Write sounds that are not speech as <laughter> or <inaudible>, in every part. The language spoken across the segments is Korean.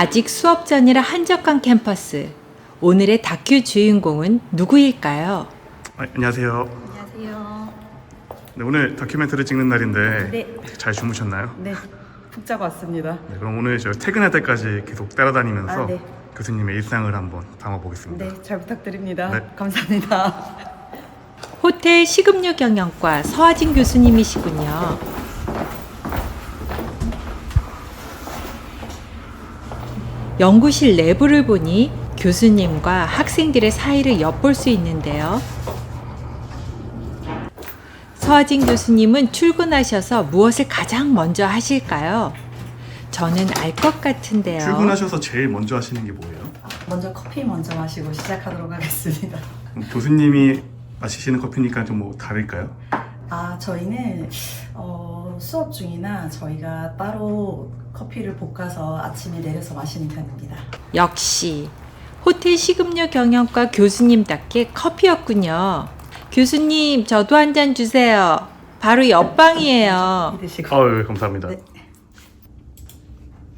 아직 수업 전이라 한적한 캠퍼스. 오늘의 다큐 주인공은 누구일까요? 아, 안녕하세요. 안녕하세요. 네, 오늘 다큐멘터리 찍는 날인데 네, 잘 주무셨나요? 네, 푹 자고 왔습니다. 네, 그럼 오늘 저 퇴근할 때까지 계속 따라다니면서 아, 네. 교수님의 일상을 한번 담아보겠습니다. 네, 잘 부탁드립니다. 네. 감사합니다. 호텔 식음료 경영과 서하진 교수님이시군요. 연구실 내부를 보니 교수님과 학생들의 사이를 엿볼 수 있는데요. 서하진 교수님은 출근하셔서 무엇을 가장 먼저 하실까요? 저는 알 것 같은데요. 출근하셔서 제일 먼저 하시는 게 뭐예요? 먼저 커피 먼저 마시고 시작하도록 하겠습니다. 그럼 교수님이 마시시는 커피니까 좀 뭐 다를까요? 아, 저희는 어, 수업 중이나 저희가 따로 커피를 볶아서 아침에 내려서 마시는 편입니다. 역시 호텔 식음료 경영과 교수님답게 커피였군요. 교수님, 저도 한 잔 주세요. 바로 옆방이에요. 드시고. 아, 네, 감사합니다. 네.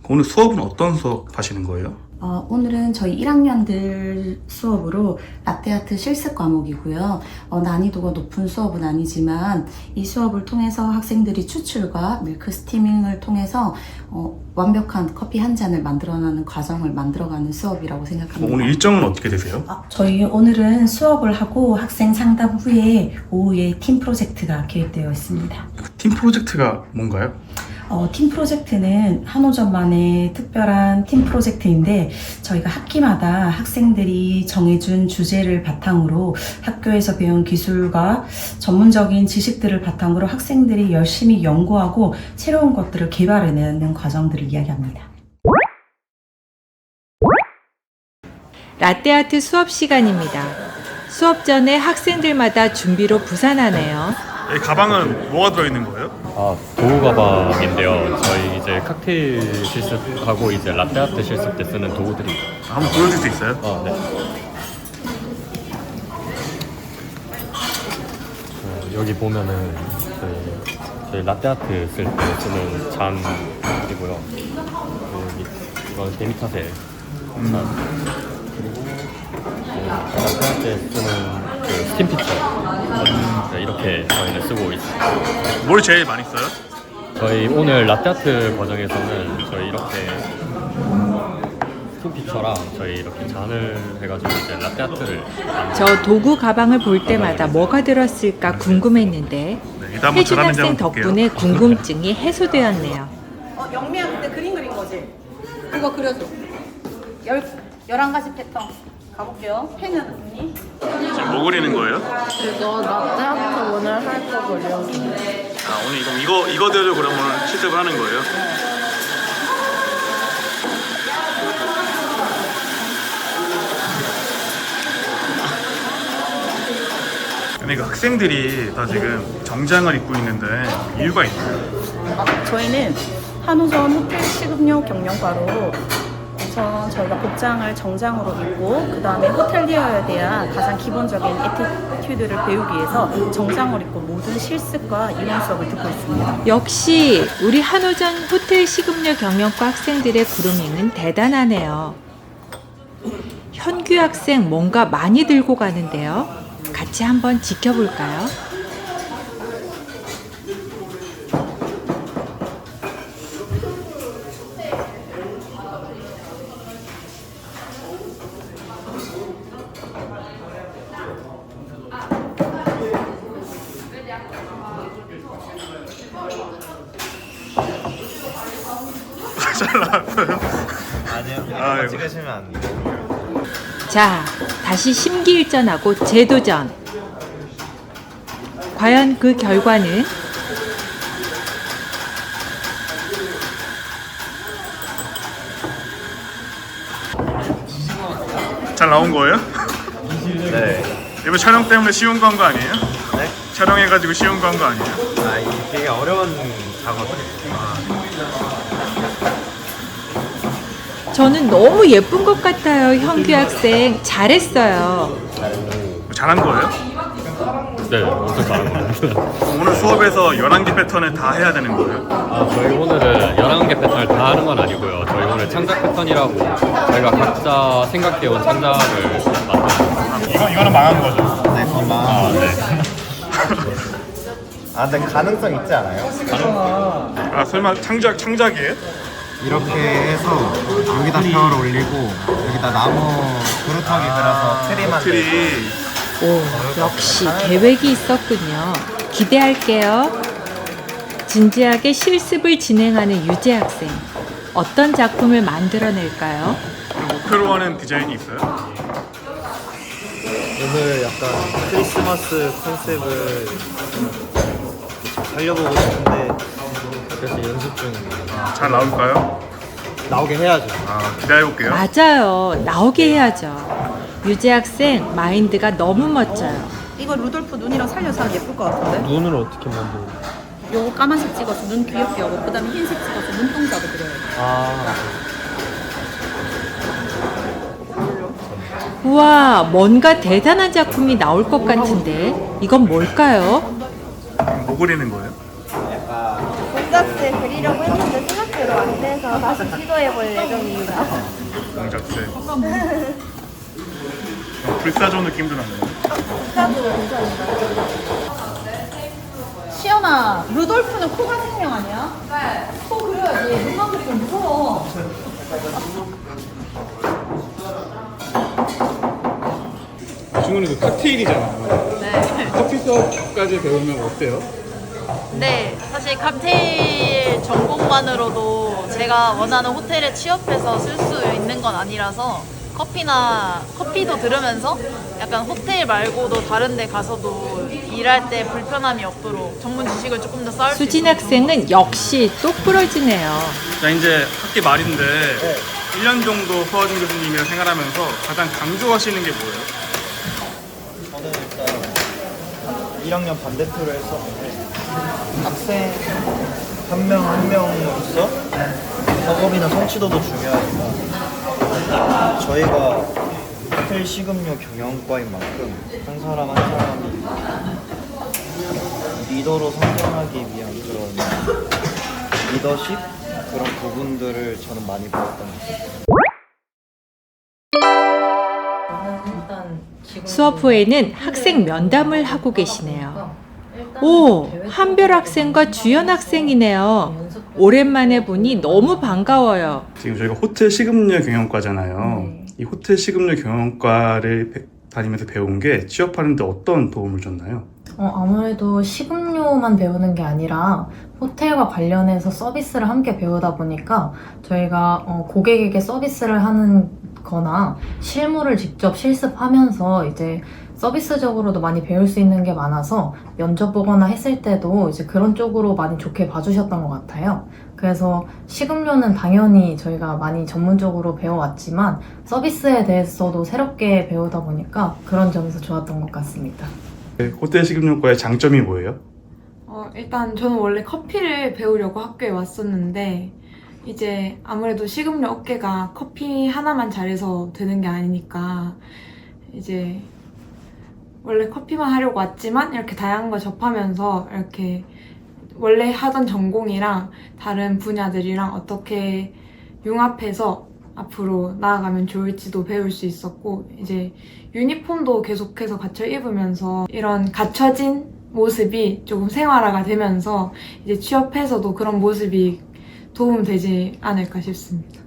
오늘 수업은 어떤 수업 하시는 거예요? 어, 오늘은 저희 1학년들 수업으로 라떼아트 실습 과목이고요. 어, 난이도가 높은 수업은 아니지만 이 수업을 통해서 학생들이 추출과 밀크 스티밍을 통해서 어, 완벽한 커피 한 잔을 만들어가는 과정을 만들어가는 수업이라고 생각합니다. 오늘 일정은 어떻게 되세요? 아, 저희 오늘은 수업을 하고 학생 상담 후에 오후에 팀 프로젝트가 계획되어 있습니다. 팀 프로젝트가 뭔가요? 어, 팀 프로젝트는 한오전만의 특별한 팀 프로젝트인데 저희가 학기마다 학생들이 정해준 주제를 바탕으로 학교에서 배운 기술과 전문적인 지식들을 바탕으로 학생들이 열심히 연구하고 새로운 것들을 개발해내는 과정들을 이야기합니다. 라떼아트 수업 시간입니다. 수업 전에 학생들마다 준비로 부산하네요. 이 가방은 뭐가 들어있는 거예요? 아, 도구 가방인데요. 저희 이제 칵테일 실습하고 이제 라떼아트 실습 때 쓰는 도구들이. 한번 보여줄 수 있어요? 어, 네. 어, 여기 보면은 그 저희 라떼아트 쓸 때 쓰는 잔이고요. 여기 이건 데미타세 잔. 그리고 그 라떼아트에 쓰는 그 스팀 피처. 네, 이렇게 저희는 쓰고 있습니다. 뭘 제일 많이 써요? 저희 오늘 라떼아트 과정에서는 저희 이렇게 스팀 피처랑 저희 이렇게 잔을 해가지고 이제 라떼아트를 저 도구 가방을 볼 때마다 뭐가 들었을까 궁금했는데 네, 일단 한번 혜진 저라는지 학생 한번 볼게요. 덕분에 궁금증이 해소되었네요. 어, 영미야 그때 그림 그린 거지? 그거 그려줘. 열, 열한 가지 패턴. 가볼게요. 펜은 언니? 지금 뭐 그리는 거예요? 그거 라떼 아트 오늘 할 거 그려. 아, 오늘 이거 이거 이거대로 그러면 실습을 하는 거예요? 근데 그 학생들이 다 지금 정장을 입고 있는데 이유가 있나요? 아, 저희는 한우전 호텔 식음료 경영과로 우선 저희가 복장을 정장으로 입고 그 다음에 호텔리어에 대한 가장 기본적인 에티튜드를 배우기 위해서 정장을 입고 모든 실습과 이론 수업을 듣고 있습니다. 역시 우리 한호전 호텔 식음료 경영과 학생들의 그루밍은 대단하네요. 현규 학생 뭔가 많이 들고 가는데요. 같이 한번 지켜볼까요? 잘 나왔어요. 아니요, 찍으시면 안 돼요. 자, 다시 심기일전하고 재도전. 과연 그 결과는? 잘 나온 거예요? 네. 이거 촬영 때문에 쉬운 거한거 아니에요? 네? 촬영해가지고 쉬운 거한거 아니에요? 아, 이게 되게 어려운 작업이에요. 저는 너무 예쁜 것 같아요, 현규 학생. 잘했어요. 잘한 거예요? 네, 엄청 잘한 것 같아요. 오늘 수업에서 11개 패턴을 다 해야 되는 거예요? 아, 저희 오늘은 11개 패턴을 다 하는 건 아니고요. 저희 오늘 창작 패턴이라고 저희가 각자 생각해온 창작을 만들었어요. 이거, 이거는 망한 거죠? 네, 그만. 아, 네. 아, 근데 가능성 있지 않아요? 아 설마 창작, 창작이에요? 이렇게 해서 여기다 벽을 올리고 여기다 나무 그루터기 그려서 트리 만들고 틀이 오, 역시 계획이 있었군요. 기대할게요. 진지하게 실습을 진행하는 유재 학생. 어떤 작품을 만들어낼까요? 목표로 하는 디자인이 있어요? 오늘 약간 크리스마스 컨셉을 살려보고 싶은데 그래서 연습 중입니다. 잘 나올까요? 나오게 해야죠. 아, 기대해볼게요. 맞아요. 나오게 해야죠. 유재 학생 마인드가 너무 멋져요. 이거 루돌프 눈이랑 살려서 하면 예쁠 것 같은데? 눈을 어떻게 만들어? 요거 까만색 찍어서 눈 귀엽게 하고 그 다음에 흰색 찍어서 눈동자도 그려요. 아, 우와, 뭔가 대단한 작품이 나올 것 같은데 이건 뭘까요? 뭐 그리는 거예요? 공작새 그리려고 했는데 생각대로 안 돼서 다시 시도해볼 예정입니다. 공작새. 어, 불사조 느낌도 나네요. 시연아, 루돌프는 코가 생명 아니야? 네. 코 그려야지. 눈만 그리면 무서워. 중국은 그 칵테일이잖아요. 네. 커피 수업까지 배우면 어때요? 네, 사실 칵테일 전공만으로도 제가 원하는 호텔에 취업해서 쓸 수 있는 건 아니라서 커피나 커피도 들으면서 약간 호텔 말고도 다른 데 가서도 일할 때 불편함이 없도록 전문 지식을 조금 더 쌓을 수 수진 있어서 학생은 역시 똑부러지네요. 자, 이제 학기 말인데 1년 정도 허화준 교수님이랑 생활하면서 가장 강조하시는 게 뭐예요? 저는 일단 1학년 반대표를 했었는데 학생 한 명 한 명으로서 작업이나 성취도도 중요하니까 저희가 호텔 식음료 경영과인 만큼 한 사람 한 사람이 리더로 성장하기 위한 그런 리더십 그런 부분들을 저는 많이 배웠던 것 같아요. 수업 후에는 학생 면담을 하고 계시네요. 오, 한별 학생과 주연 학생이네요. 오랜만에 보니 너무 반가워요. 지금 저희가 호텔 식음료 경영과잖아요. 이 호텔 식음료 경영과를 배- 다니면서 배운 게 취업하는데 어떤 도움을 줬나요? 어, 아무래도 식음료만 배우는 게 아니라 호텔과 관련해서 서비스를 함께 배우다 보니까 저희가 어, 고객에게 서비스를 하는 거나 실무를 직접 실습하면서 이제 서비스적으로도 많이 배울 수 있는 게 많아서 면접 보거나 했을 때도 이제 그런 쪽으로 많이 좋게 봐주셨던 것 같아요. 그래서 식음료는 당연히 저희가 많이 전문적으로 배워왔지만 서비스에 대해서도 새롭게 배우다 보니까 그런 점에서 좋았던 것 같습니다. 네, 호텔 식음료과의 장점이 뭐예요? 어, 일단 저는 원래 커피를 배우려고 학교에 왔었는데 이제 아무래도 식음료 업계가 커피 하나만 잘해서 되는 게 아니니까 이제 원래 커피만 하려고 왔지만 이렇게 다양한 걸 접하면서 이렇게 원래 하던 전공이랑 다른 분야들이랑 어떻게 융합해서 앞으로 나아가면 좋을지도 배울 수 있었고 이제 유니폼도 계속해서 갖춰 입으면서 이런 갖춰진 모습이 조금 생활화가 되면서 이제 취업해서도 그런 모습이 도움되지 않을까 싶습니다.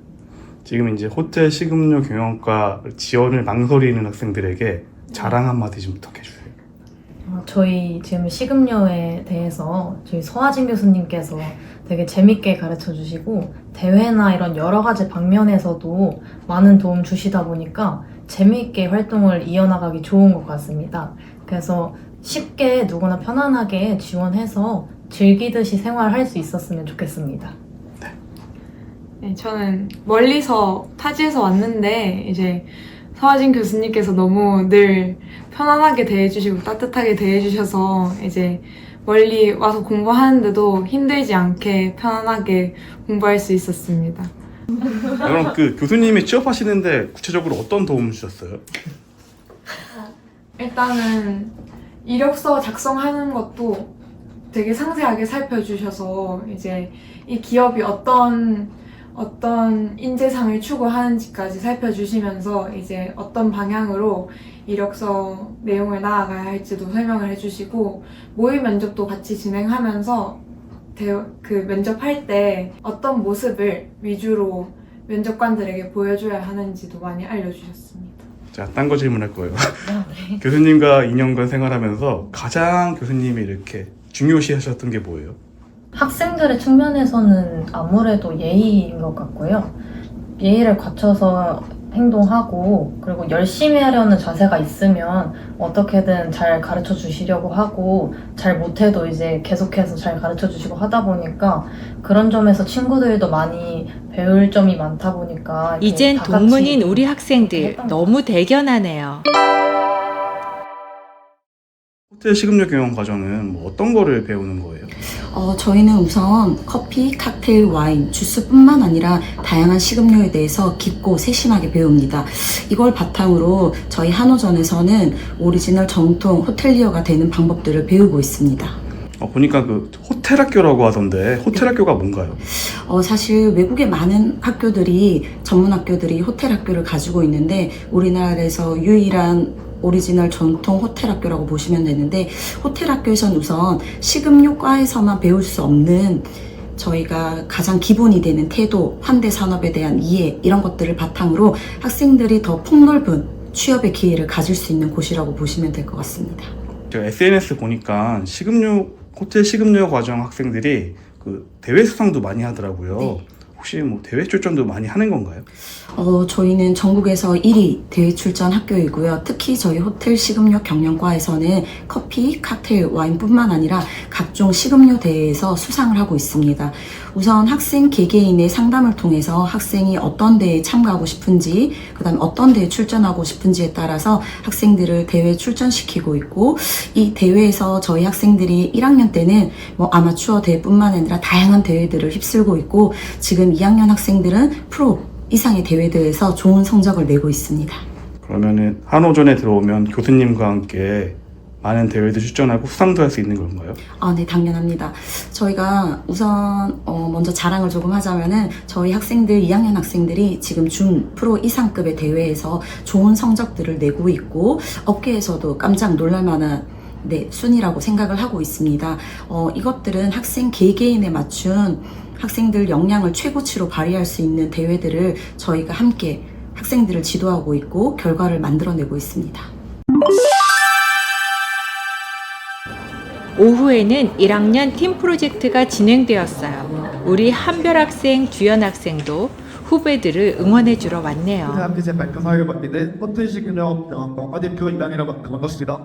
지금 이제 호텔 식음료 경영과 지원을 망설이는 학생들에게 자랑 한마디 좀 부탁해주세요. 어, 저희 지금 식음료에 대해서 저희 서하진 교수님께서 되게 재밌게 가르쳐 주시고 대회나 이런 여러 가지 방면에서도 많은 도움 주시다 보니까 재미있게 활동을 이어나가기 좋은 것 같습니다. 그래서 쉽게 누구나 편안하게 지원해서 즐기듯이 생활할 수 있었으면 좋겠습니다. 네, 저는 멀리서 타지에서 왔는데 이제 서하진 교수님께서 너무 늘 편안하게 대해주시고 따뜻하게 대해주셔서 이제 멀리 와서 공부하는데도 힘들지 않게 편안하게 공부할 수 있었습니다. 그럼 그 교수님이 취업하시는데 구체적으로 어떤 도움을 주셨어요? 일단은 이력서 작성하는 것도 되게 상세하게 살펴주셔서 이제 이 기업이 어떤 어떤 인재상을 추구하는지까지 살펴주시면서 이제 어떤 방향으로 이력서 내용을 나아가야 할지도 설명을 해주시고 모의 면접도 같이 진행하면서 대- 그 면접할 때 어떤 모습을 위주로 면접관들에게 보여줘야 하는지도 많이 알려주셨습니다. 자, 딴 거 질문할 거예요. <laughs> 교수님과 2년간 생활하면서 가장 교수님이 이렇게 중요시하셨던 게 뭐예요? 학생들의 측면에서는 아무래도 예의인 것 같고요. 예의를 갖춰서 행동하고 그리고 열심히 하려는 자세가 있으면 어떻게든 잘 가르쳐 주시려고 하고 잘 못해도 이제 계속해서 잘 가르쳐 주시고 하다 보니까 그런 점에서 친구들도 많이 배울 점이 많다 보니까 이젠 동문인 우리 학생들 너무 대견하네요. 호텔 식음료 경영 과정은 뭐 어떤 거를 배우는 거예요? 어, 저희는 우선 커피, 칵테일, 와인, 주스뿐만 아니라 다양한 식음료에 대해서 깊고 세심하게 배웁니다. 이걸 바탕으로 저희 한호전에서는 오리지널 정통 호텔리어가 되는 방법들을 배우고 있습니다. 어, 보니까 그 호텔 학교라고 하던데 호텔 학교가 뭔가요? 어, 사실 외국의 많은 학교들이 전문 학교들이 호텔 학교를 가지고 있는데 우리나라에서 유일한 오리지널 전통 호텔 학교라고 보시면 되는데 호텔 학교에선 우선 식음료과에서만 배울 수 없는 저희가 가장 기본이 되는 태도, 환대 산업에 대한 이해 이런 것들을 바탕으로 학생들이 더 폭넓은 취업의 기회를 가질 수 있는 곳이라고 보시면 될 것 같습니다. 제가 SNS 보니까 식음료 호텔 식음료 과정 학생들이 그 대회 수상도 많이 하더라고요. 네. 혹시 뭐 대회 출전도 많이 하는 건가요? 어, 저희는 전국에서 1위 대회 출전 학교이고요. 특히 저희 호텔 식음료 경영과에서는 커피, 칵테일, 와인뿐만 아니라 각종 식음료 대회에서 수상을 하고 있습니다. 우선 학생 개개인의 상담을 통해서 학생이 어떤 대회에 참가하고 싶은지, 그 다음에 어떤 대회에 출전하고 싶은지에 따라서 학생들을 대회에 출전시키고 있고, 이 대회에서 저희 학생들이 1학년 때는 뭐 아마추어 대회뿐만 아니라 다양한 대회들을 휩쓸고 있고, 지금 2학년 학생들은 프로 이상의 대회들에서 좋은 성적을 내고 있습니다. 그러면은 한호전에 들어오면 교수님과 함께 많은 대회도 출전하고 수상도 할 수 있는 건가요? 아, 네, 당연합니다. 저희가 우선 어, 먼저 자랑을 조금 하자면은 저희 학생들 2학년 학생들이 지금 준 프로 이상급의 대회에서 좋은 성적들을 내고 있고 업계에서도 깜짝 놀랄만한 네, 순위라고 생각을 하고 있습니다. 어, 이것들은 학생 개개인에 맞춘 학생들 역량을 최고치로 발휘할 수 있는 대회들을 저희가 함께 학생들을 지도하고 있고 결과를 만들어내고 있습니다. 오후에는 1학년 팀 프로젝트가 진행되었어요. 우리 한별 학생, 주연 학생도 후배들을 응원해 주러 왔네요. 함께 제 발표 사회를 맡기는 호텔 식은영 영업과 대표 이단이라고 반갑습니다.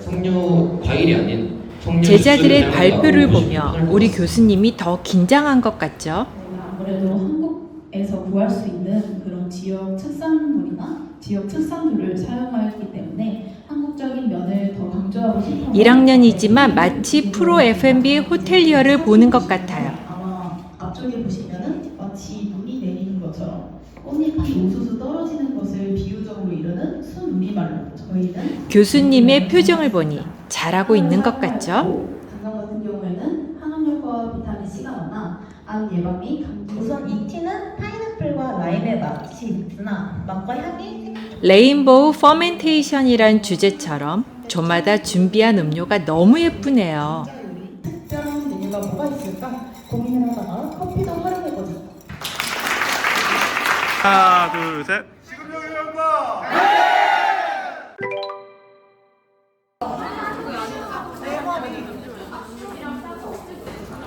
석류 과일이 아닌 석류 제자들의 발표를 보며 우리 교수님이 더 긴장한 것 같죠? 아무래도 한국에서 구할 수 있는 그런 지역 특산물이나 지역 특산들을 사용하였기 때문에 한국적인 면을 더 강조하고 싶어서 1학년이지만 마치 프로 F&B 호텔리어를 보는 것 같아요. 아마 앞쪽에 보시면은 마치 눈이 내리는 것처럼 꽃잎이 우수수 떨어지는 것을 비유적으로 이루는 순우리말로 저희는 교수님의 표정을 보니 잘하고 있는 것 같죠? 당장 같은 경우에는 항암력과 비타민 C가 많아 암 예방 및 감기 우선 이 티는 파인애플과 라임의 맛이 있으나 맛과 향이 레인보우 퍼멘테이션이란 주제처럼 조마다 준비한 음료가 너무 예쁘네요. 특별한 메뉴가 뭐가 있을까 고민을 하다가 커피도 활용해보자 하나, 둘, 셋.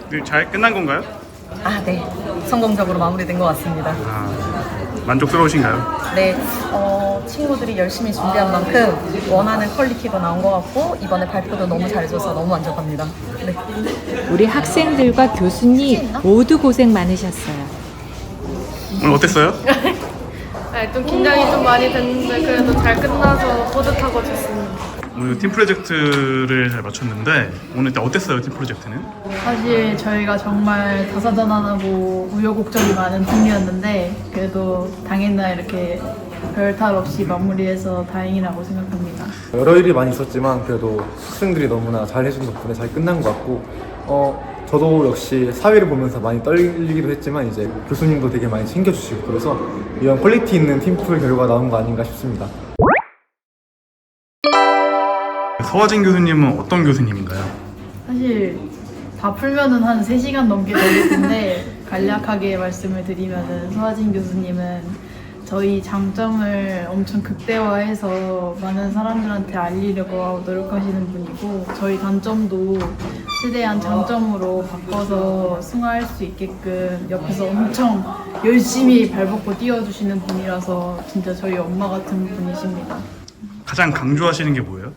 네, 잘 끝난 건가요? 아, 네. 성공적으로 마무리된 것 같습니다. 아, 만족스러우신가요? 네, 어, 친구들이 열심히 준비한 만큼 원하는 퀄리티도 나온 것 같고 이번에 발표도 너무 잘해줘서 너무 만족합니다. 네. 우리 학생들과 교수님 모두 고생 많으셨어요. 오늘 어땠어요? 네, <laughs> 좀 긴장이 좀 많이 됐는데 그래도 잘 끝나서 뿌듯하고 좋습니다. 오늘 팀 프로젝트를 잘 마쳤는데 오늘 일단 어땠어요 팀 프로젝트는? 사실 저희가 정말 다사다난하고 우여곡절이 많은 팀이었는데 그래도 당일날 이렇게 별 탈 없이 마무리해서 다행이라고 생각합니다. 여러 일이 많이 있었지만 그래도 학생들이 너무나 잘 해준 덕분에 잘 끝난 것 같고 어 저도 역시 사회를 보면서 많이 떨리기도 했지만 이제 교수님도 되게 많이 챙겨주시고 그래서 이런 퀄리티 있는 팀플 결과 나온 거 아닌가 싶습니다. 서화진 교수님은 어떤 교수님인가요? 사실 다 풀면은 한 3시간 넘게 걸릴 텐데 <laughs> 간략하게 말씀을 드리면은 서하진 교수님은 저희 장점을 엄청 극대화해서 많은 사람들한테 알리려고 노력하시는 분이고 저희 단점도 최대한 장점으로 바꿔서 승화할 수 있게끔 옆에서 엄청 열심히 발벗고 뛰어주시는 분이라서 진짜 저희 엄마 같은 분이십니다. 가장 강조하시는 게 뭐예요?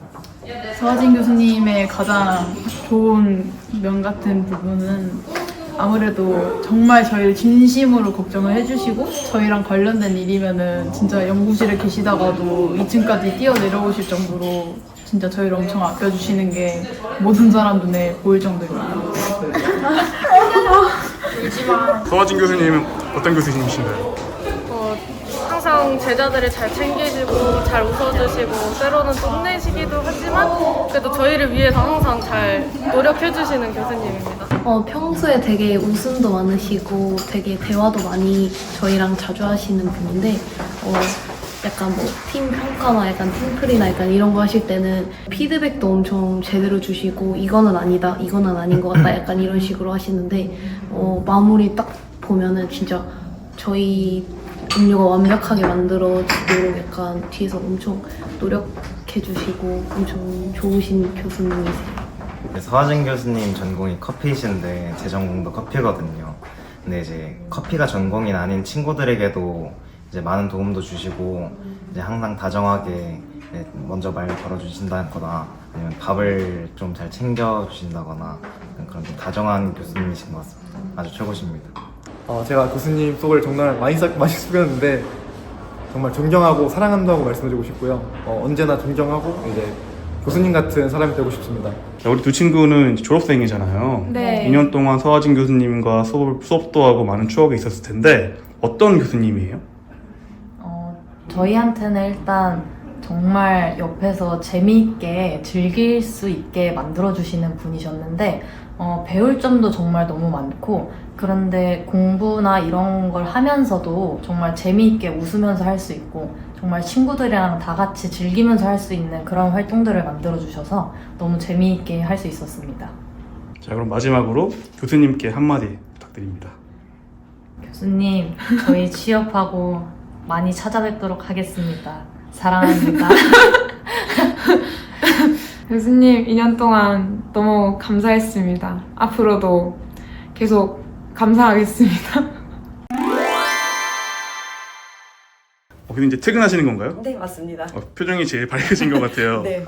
서하진 교수님의 가장 좋은 면 같은 부분은 아무래도 정말 저희를 진심으로 걱정을 해주시고 저희랑 관련된 일이면은 진짜 연구실에 계시다가도 2층까지 뛰어 내려오실 정도로 진짜 저희를 엄청 아껴주시는 게 모든 사람 눈에 보일 정도입니다. 서화진 교수님은 어떤 교수님이신가요? 어, 항상 제자들을 잘 챙기시고 잘 웃어주시고 때로는 또 혼내시기도 하지만 그래도 저희를 위해서 항상 잘 노력해주시는 교수님입니다. 어, 평소에 되게 웃음도 많으시고 되게 대화도 많이 저희랑 자주 하시는 분인데 어, 약간 뭐 팀 평가나 약간 팀플이나 약간 이런 거 하실 때는 피드백도 엄청 제대로 주시고 이거는 아니다 이거는 아닌 것 같다 약간 이런 식으로 하시는데 어, 마무리 딱 보면은 진짜 저희 음료가 완벽하게 만들어지도록 약간 뒤에서 엄청 노력 해 주시고 엄청 좋으신 교수님이세요. 네, 서하진 교수님 전공이 커피이신데 제 전공도 커피거든요. 근데 이제 커피가 전공이 아닌 친구들에게도 이제 많은 도움도 주시고 이제 항상 다정하게 이제 먼저 말 걸어주신다거나 아니면 밥을 좀 잘 챙겨 주신다거나 그런 좀 다정한 교수님이신 것 같습니다. 아주 최고십니다. 어, 제가 교수님 속을 정말 많이 썩- 많이 숙였는데 정말 존경하고 사랑한다고 말씀드리고 싶고요. 어, 언제나 존경하고 이제 교수님 같은 사람이 되고 싶습니다. 자, 우리 두 친구는 이제 졸업생이잖아요. 네. 2년 동안 서화진 교수님과 수업, 수업도 하고 많은 추억이 있었을 텐데 어떤 교수님이에요? 저희한테는 일단 정말 옆에서 재미있게 즐길 수 있게 만들어주시는 분이셨는데, 어, 배울 점도 정말 너무 많고, 그런데 공부나 이런 걸 하면서도 정말 재미있게 웃으면서 할 수 있고, 정말 친구들이랑 다 같이 즐기면서 할 수 있는 그런 활동들을 만들어 주셔서 너무 재미있게 할 수 있었습니다. 자, 그럼 마지막으로 교수님께 한마디 부탁드립니다. 교수님, 저희 <laughs> 취업하고 많이 찾아뵙도록 하겠습니다. 사랑합니다. <laughs> 교수님 2년 동안 너무 감사했습니다. 앞으로도 계속 감사하겠습니다. 어, 근데 이제 퇴근하시는 건가요? 네, 맞습니다. 어, 표정이 제일 밝으신 것 같아요. <laughs> 네,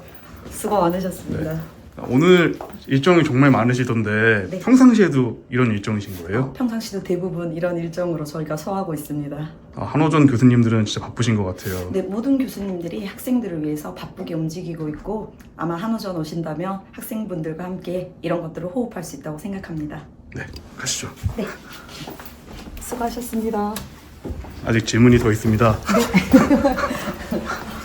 수고 많으셨습니다. 오늘 일정이 정말 많으시던데 네. 평상시에도 이런 일정이신 거예요? 평상시도 대부분 이런 일정으로 저희가 서하고 있습니다. 아, 한호전 교수님들은 진짜 바쁘신 것 같아요. 네, 모든 교수님들이 학생들을 위해서 바쁘게 움직이고 있고 아마 한우전 오신다면 학생분들과 함께 이런 것들을 호흡할 수 있다고 생각합니다. 네, 가시죠. 네, 수고하셨습니다. 아직 질문이 더 있습니다. <laughs>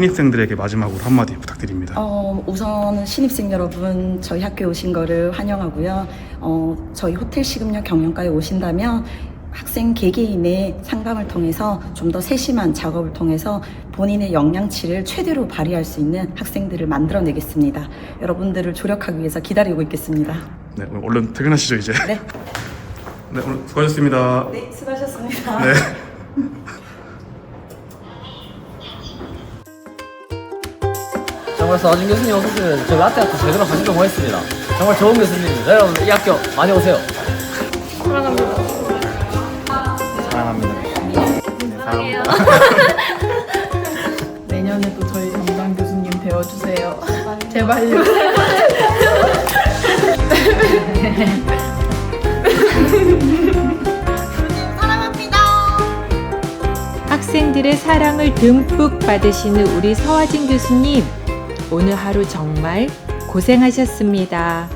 신입생들에게 마지막으로 한마디 부탁드립니다. 어, 우선 신입생 여러분 저희 학교에 오신 거를 환영하고요. 어, 저희 호텔 식음료 경영과에 오신다면 학생 개개인의 상담을 통해서 좀 더 세심한 작업을 통해서 본인의 역량치를 최대로 발휘할 수 있는 학생들을 만들어내겠습니다. 여러분들을 조력하기 위해서 기다리고 있겠습니다. 네, 오늘 얼른 퇴근하시죠 이제. 네. 네, 오늘 수고하셨습니다. 네, 수고하셨습니다. 네. <laughs> 정말 서진 교수님 오셨으면 저희 라떼아트 제대로 가지려고 했습니다. 정말 좋은 교수님입니다. 여러분 이 학교 많이 오세요. 사랑합니다. 사랑합니다. 사랑해요. 내년에도 저희 담당 교수님 배워주세요. 제발요. 학생들의 사랑을 듬뿍 받으시는 우리 서화진 교수님, 오늘 하루 정말 고생하셨습니다.